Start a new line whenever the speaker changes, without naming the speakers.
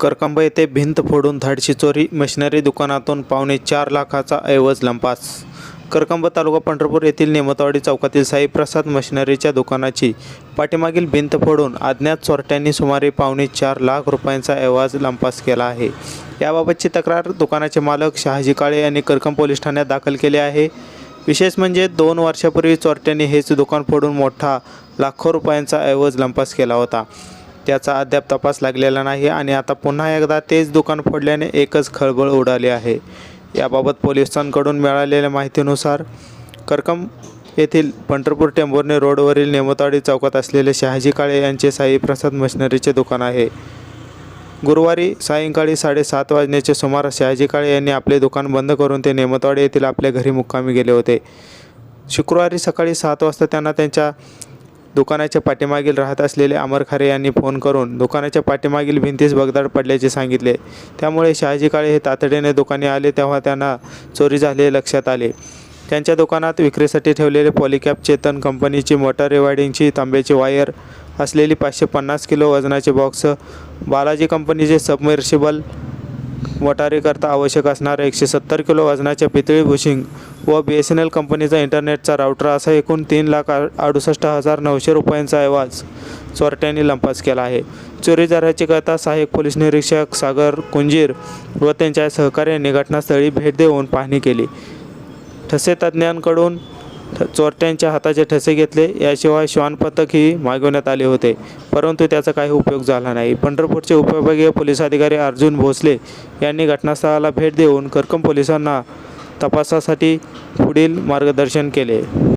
करकंब येथे भिंत फोडून धाडशी चोरी मशिनरी दुकानातून पावणे चार लाखाचा ऐवज लंपास. करकंब तालुका पंढरपूर येथील नेमतवाडी चौकातील साईप्रसाद मशिनरीच्या दुकानाची पाठीमागील भिंत फोडून अज्ञात चोरट्यांनी सुमारे पावणे चार लाख रुपयांचा ऐवज लंपास केला आहे. याबाबतची तक्रार दुकानाचे मालक शहाजी काळे यांनी करकंब पोलीस ठाण्यात दाखल केली आहे. विशेष म्हणजे दोन वर्षापूर्वी चोरट्यांनी हेच दुकान फोडून मोठा लाखो रुपयांचा ऐवज लंपास केला होता. त्याचा अद्याप तपास लागलेला नाही आणि आता पुन्हा एकदा तेच दुकान फोडल्याने एकच खळबळ उडाली आहे. याबाबत पोलिसांकडून मिळालेल्या माहितीनुसार करकम येथील पंढरपूर टेंभुर्णी रोडवरील नेमतवाडी चौकात असलेले शहाजी काळे यांचे साईप्रसाद मशिनरीचे दुकान आहे. गुरुवारी सायंकाळी साडेसात वाजण्याचे सुमारास शहाजी काळे यांनी आपले दुकान बंद करून ते नेमतवाडी येथील आपल्या घरी मुक्कामी गेले होते. शुक्रवारी सकाळी सात वाजता त्यांना त्यांच्या दुकानाच्या पाठीमागील राहत असलेले अमर खारे यांनी फोन करून दुकानाच्या पाठीमागील भिंतीस बगदाड पडल्याचे सांगितले. त्यामुळे शहाजी काळे हे तातडीने दुकाने आले तेव्हा त्यांना चोरी झाले लक्षात आले. त्यांच्या दुकानात विक्रीसाठी ठेवलेले पॉलिकॅप चेतन कंपनीची मोटर रिवायडिंगची तांब्याची वायर असलेली पाचशे पन्नास किलो वजनाचे बॉक्स बालाजी कंपनीचे सबमर्शिबल वटारीकरता आवश्यक असणारे एकशे सत्तर किलो वजनाच्या पितळी बुशिंग व बी एस एन एल कंपनीचा इंटरनेटचा राऊटर असा एकूण तीन लाख अडुसष्ट हजार नऊशे रुपयांचा ऐवज चोरट्यांनी लंपास केला आहे. चोरीदाराची कथा सहाय्यक पोलीस निरीक्षक सागर कुंजीर व त्यांच्या सहकार्यांनी घटनास्थळी भेट देऊन पाहणी केली. ठसे तज्ज्ञांकडून चोरट्यांच्या हाताचे ठसे घेतले. याशिवाय श्वानपथकही मागवण्यात आले होते. परंतु त्याचा काही उपयोग झाला नाही. पंढरपूरचे उपविभागीय पोलीस अधिकारी अर्जुन भोसले यांनी घटनास्थळाला भेट देऊन करकम पोलिसांना तपासासाठी पुढील मार्गदर्शन केले.